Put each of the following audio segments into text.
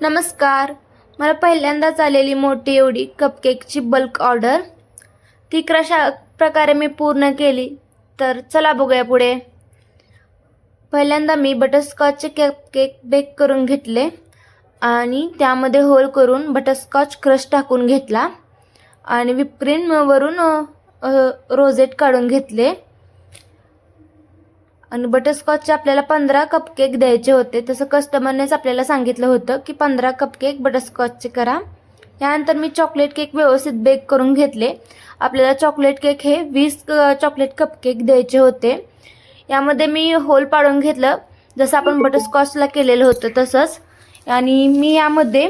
नमस्कार. मला पहिल्यांदाच आलेली मोठी एवढी कपकेकची बल्क ऑर्डर ती कशा प्रकारे मी पूर्ण केली. तर चला बघूया पुढे. पहिल्यांदा मी बटरस्कॉचचे कपकेक बेक करून घेतले आणि त्यामध्ये होल करून बटरस्कॉच क्रश टाकून घेतला आणि विपक्रीमवरून रोजेट काढून घेतले. आणि बटरस्कॉचचे आपल्याला पंधरा कपकेक द्यायचे होते. तसं कस्टमरनेच आपल्याला सांगितलं होतं की पंधरा कपकेक बटरस्कॉचचे करा. यानंतर मी चॉकलेट केक व्यवस्थित बेक करून घेतले. आपल्याला चॉकलेट केक हे वीस चॉकलेट कपकेक द्यायचे होते. यामध्ये मी होल पाडून घेतलं. जसं आपण बटरस्कॉचला केलेलं होतं तसंच. आणि मी यामध्ये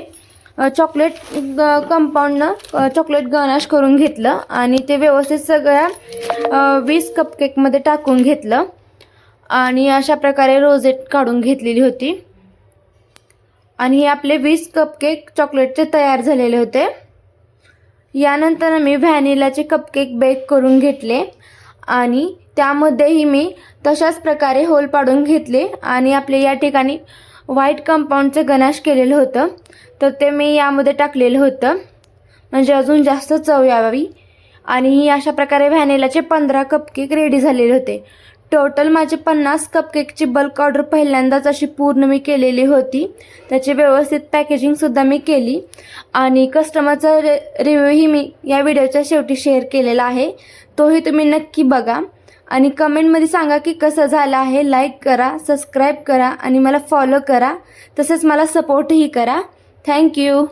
चॉकलेट ग कंपाऊंडनं चॉकलेट गनाश करून घेतलं. आणि ते व्यवस्थित सगळ्या वीस कपकेकमध्ये टाकून घेतलं. आणि अशा प्रकारे रोजेट काढून घेतलेली होती. आणि हे आपले वीस कपकेक चॉकलेटचे तयार झालेले होते. यानंतर मी व्हॅनिलाचे कपकेक बेक करून घेतले. आणि त्यामध्येही मी तशाच प्रकारे होल पाडून घेतले. आणि आपले या ठिकाणी व्हाईट कंपाऊंडचं गणाश केलेलं होतं. तर ते मी यामध्ये टाकलेलं होतं. म्हणजे अजून जास्त चव यावी. आणि ही अशा प्रकारे व्हॅनिलाचे पंधरा कपकेक रेडी झालेले होते. टोटल माझे पन्नास कपकेकची बल्क ऑर्डर पहिल्यांदाच अशी पूर्ण मी केलेली होती. त्याची व्यवस्थित पॅकेजिंगसुद्धा मी केली. आणि कस्टमरचा रे रिव्ह्यूही मी या व्हिडिओच्या शेवटी शेअर केलेला आहे. तोही तुम्ही नक्की बघा. आणि कमेंटमध्ये सांगा की कसं झालं आहे. लाईक करा सबस्क्राईब करा आणि मला फॉलो करा. तसेच मला सपोर्टही करा. थँक्यू